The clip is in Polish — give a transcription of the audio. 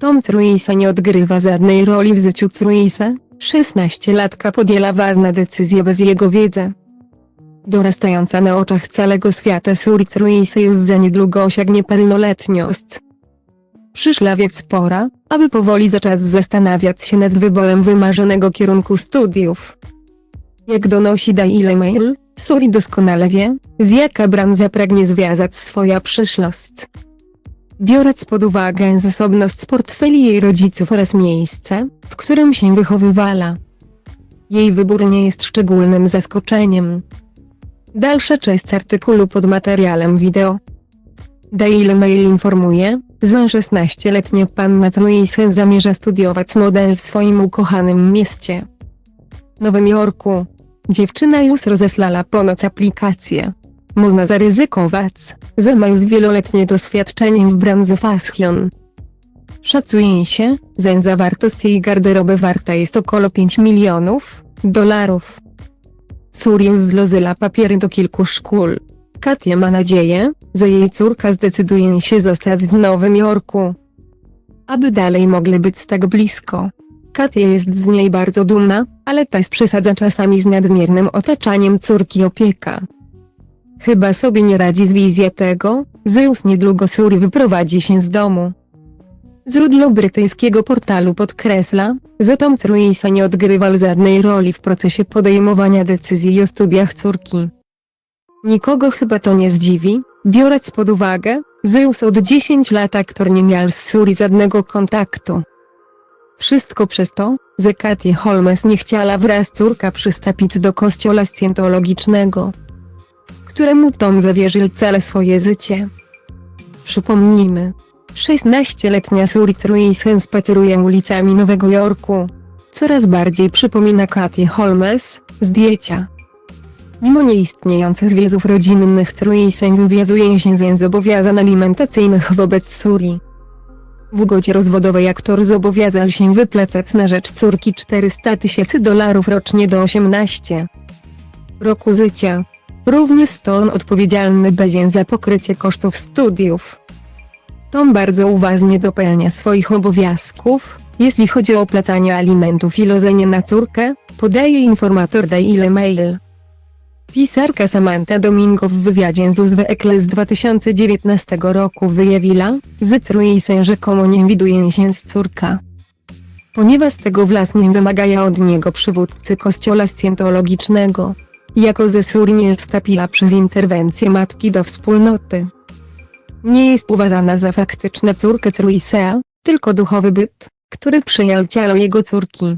Tom Cruise nie odgrywa żadnej roli w życiu Cruise, 16-latka podjęła ważne decyzje bez jego wiedzy. Dorastająca na oczach całego świata Suri Cruise już za niedługo osiągnie pełnoletność. Przyszła więc pora, aby powoli zacząć zastanawiać się nad wyborem wymarzonego kierunku studiów. Jak donosi Daily Mail, Suri doskonale wie, z jaka branża pragnie związać swoja przyszłość. Biorąc pod uwagę zasobność portfeli jej rodziców oraz miejsce, w którym się wychowywała. Jej wybór nie jest szczególnym zaskoczeniem. Dalsza część artykułu pod materiałem wideo. Daily Mail informuje, że 16-letnia panna Cruisen zamierza studiować model w swoim ukochanym mieście. Nowym Jorku. Dziewczyna już rozeslała ponoć aplikację. Można zaryzykować, że ma już wieloletnie doświadczenie w branży fashion. Szacuje się, że zawartość jej garderoby warta jest około 5 milionów dolarów. Surius zlozyla papiery do kilku szkół. Katia ma nadzieję, że jej córka zdecyduje się zostać w Nowym Jorku. Aby dalej mogli być tak blisko. Katia jest z niej bardzo dumna, ale też przesadza czasami z nadmiernym otaczaniem córki opieka. Chyba sobie nie radzi z wizją tego, już niedługo Suri wyprowadzi się z domu. Źródło brytyjskiego portalu podkreśla, że Tom Cruise nie odgrywał żadnej roli w procesie podejmowania decyzji o studiach córki. Nikogo chyba to nie zdziwi, biorąc pod uwagę, już od 10 lat aktor nie miał z Suri żadnego kontaktu. Wszystko przez to, że Katie Holmes nie chciała wraz córka przystapić do kościoła scjentologicznego, któremu Tom zawierzył całe swoje życie. Przypomnijmy, 16-letnia Suri Cruisen spaceruje ulicami Nowego Jorku. Coraz bardziej przypomina Katie Holmes, zdjęcia. Mimo nieistniejących więzów rodzinnych Cruisen wywiązuje się z zobowiązań alimentacyjnych wobec Suri. W ugodzie rozwodowej aktor zobowiązał się wypłacać na rzecz córki 400 tysięcy dolarów rocznie do 18 roku życia. Również to on odpowiedzialny będzie za pokrycie kosztów studiów. Tom bardzo uważnie dopełnia swoich obowiązków, jeśli chodzi o opłacanie alimentów i lożenie na córkę, podaje informator Daily Mail. Pisarka Samantha Domingo w wywiadzie z Uzwe z 2019 roku wyjawiła, że Cruisen rzekomo nie widuje się z córka. Ponieważ tego własnie wymagają od niego przywódcy kościoła scjentologicznego. Jako ze Suri nie wstąpiła przez interwencję matki do wspólnoty. Nie jest uważana za faktyczną córkę Cruisea, tylko duchowy byt, który przyjął ciało jego córki.